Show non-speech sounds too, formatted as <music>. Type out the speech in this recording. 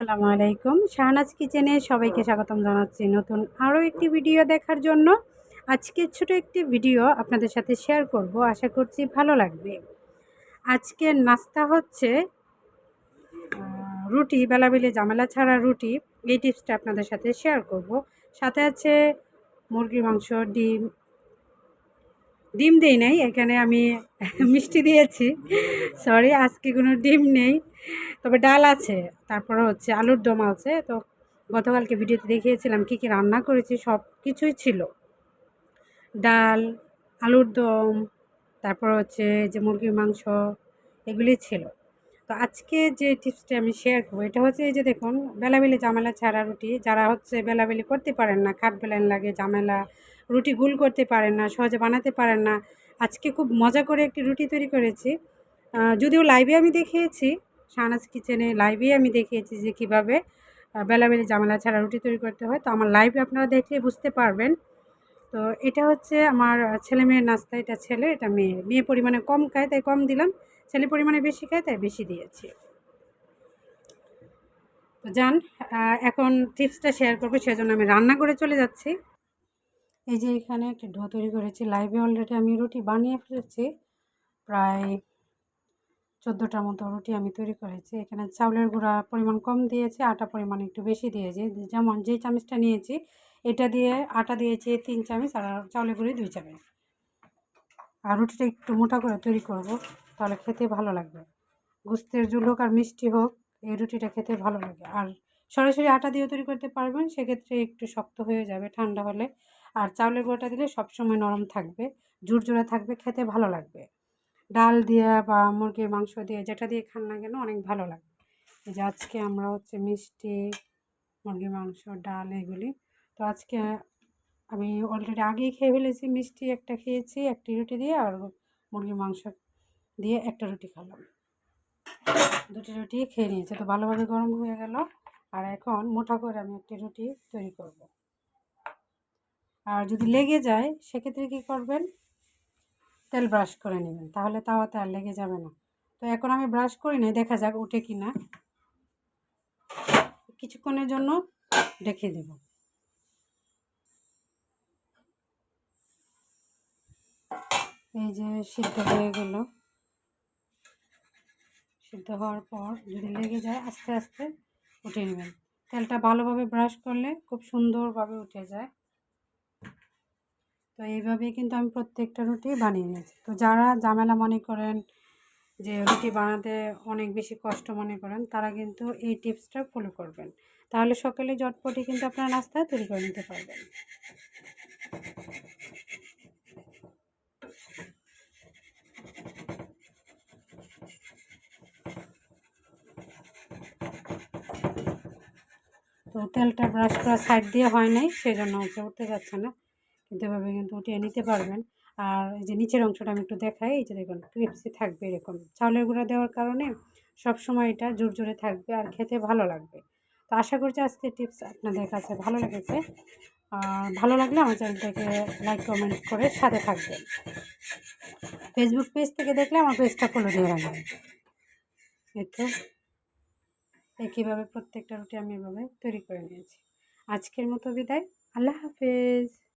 আসসালামু আলাইকুম। শাহনাজ কিচেনে সবাইকে স্বাগতম জানাচ্ছি নতুন আরও একটি ভিডিও দেখার জন্য। আজকে ছোট একটি ভিডিও আপনাদের সাথে শেয়ার করব, আশা করছি ভালো লাগবে। আজকের নাস্তা হচ্ছে রুটি, বেলাবেলি জামেলা ছাড়া রুটি। এই টিপসটা আপনাদের সাথে শেয়ার করব। সাথে আছে মুরগির মাংস, ডিম ডিম দিই নাই, এখানে আমি <laughs> মিষ্টি দিয়েছি। সরি আজকে কোনো ডিম নেই। তবে ডাল আছে, তারপরে হচ্ছে আলুর দম আছে। তো গতকালকে ভিডিওতে দেখিয়েছিলাম কী কী রান্না করেছি, সব কিছুই ছিল। ডাল, আলুর দম, তারপর হচ্ছে যে মুরগির মাংস, এগুলি ছিল। তো আজকে যে টিপসটা আমি শেয়ার করব, এটা হচ্ছে এই যে দেখুন, বেলাবেলি জামেলা ছাড়া রুটি, যারা হচ্ছে বেলাবেলি করতে পারেন না, খাট বেলান লাগে জামেলা রুটি গুল করতে পারেন না, সহজে বানাতে পারেন না। আজকে খুব মজা করে একটি রুটি তৈরি করেছি। যদিও লাইভে আমি দেখিয়েছি, শাহনাজ কিচেনে লাইভে আমি দেখিয়েছি যে কীভাবে বেলাবেলি জামেলা ছাড়া রুটি তৈরি করতে হয়। তো আমার লাইভে আপনারা দেখলে বুঝতে পারবেন। তো এটা হচ্ছে আমার ছেলে মেয়ের নাস্তা, এটা ছেলে, এটা মেয়ে। মেয়ে পরিমাণে কম খায়, তাই কম দিলাম। ছেলে পরিমাণে বেশি খায়, তাই বেশি দিয়েছি। তো যান এখন টিপসটা শেয়ার করব, সেজন্য আমি রান্না করে চলে যাচ্ছি। এই যে এখানে একটা ডো তৈরি করেছি। লাইভে অলরেডি আমি রুটি বানিয়ে ফেলেছি। প্রায় চোদ্দোটার মতো রুটি আমি তৈরি করেছি। এখানে চাউলের গুঁড়া পরিমাণ কম দিয়েছি, আটা পরিমাণ একটু বেশি দিয়েছি। যেমন যে চামচটা নিয়েছি, এটা দিয়ে আটা দিয়েছি তিন চামচ আর চাউলের গুঁড়ি দুই চামচ। আর রুটিটা একটু মোটা করে তৈরি করব, তাহলে খেতে ভালো লাগবে। গুস্তের ঝুল হোক আর মিষ্টি হোক, এই রুটিটা খেতে ভালো লাগে। আর সরাসরি আটা দিয়ে তৈরি করতে পারবেন। সেক্ষেত্রে একটু শক্ত হয়ে যাবে ঠান্ডা হলে। আর চাউলের গুঁড়োটা দিলে সবসময় নরম থাকবে, ঝুরঝুরে থাকবে, খেতে ভালো লাগবে। ডাল দিয়ে বা মুরগির মাংস দিয়ে যেটা দিয়ে খান না কেন অনেক ভালো লাগবে এই যে আজকে আমরা হচ্ছে মিষ্টি, মুরগির মাংস, ডাল এগুলি। তো আজকে আমি অলরেডি আগেই খেয়ে ফেলেছি, মিষ্টি একটা খেয়েছি, একটি রুটি দিয়ে আর মুরগির মাংস দিয়ে একটা রুটি খেলাম। দুটি রুটি খেয়ে নিয়েছি। তো ভালোভাবে গরম হয়ে গেল। আর এখন মোটা করে আমি একটি রুটি তৈরি করব। আর যদি লেগে যায়, সেক্ষেত্রে কী করবেন? তেল ব্রাশ করে নেবেন, তাহলে তাওয়াতে আর লেগে যাবে না। তো এখন আমি ব্রাশ করি নাই, দেখা যাক উঠে কি না কিছুক্ষণের জন্য রেখে দেব। এই যে সিদ্ধ হয়ে গেল। সিদ্ধ হওয়ার পর যদি লেগে যায়, আস্তে আস্তে উঠে নেবেন। তেলটা ভালোভাবে ব্রাশ করলে খুব সুন্দরভাবে উঠে যায়। তো এইভাবেই কিন্তু আমি প্রত্যেকটা রুটি বানিয়ে নিয়েছি। তো যারা ঝামেলা মনে করেন যে রুটি বানাতে অনেক বেশি কষ্ট মনে করেন, তারা কিন্তু এই টিপসটা ফলো করবেন। তাহলে সকালে জটপটি কিন্তু আপনারা নাস্তা তৈরি করে নিতে পারবেন। তেলটা ব্রাশ করা সাইড দিয়ে হয় নাই সেই জন্য হচ্ছে উঠতে যাচ্ছে না। কিন্তু এভাবে কিন্তু উঠিয়ে নিতে পারবেন। আর এই যে নিচের অংশটা আমি একটু দেখাই, এই যে দেখুন, ক্রিপসি থাকবে এরকম। চাউলের গুঁড়া দেওয়ার কারণে সব সময় এটা জোরে থাকবে আর খেতে ভালো লাগবে। তো আশা করছি আজকে টিপস আপনাদের কাছে ভালো লেগেছে। আর ভালো লাগলে আমার চ্যানেলটাকে লাইক কমেন্ট করে সাথে থাকবেন। ফেসবুক পেজ থেকে দেখলে আমার পেজটা ফলো দিয়ে রাখবেন। এই তো। একইভাবে প্রত্যেকটা রুটি আমি এভাবে তৈরি করে নিয়েছি। আজকের মতো বিদায়। আল্লাহ হাফেজ।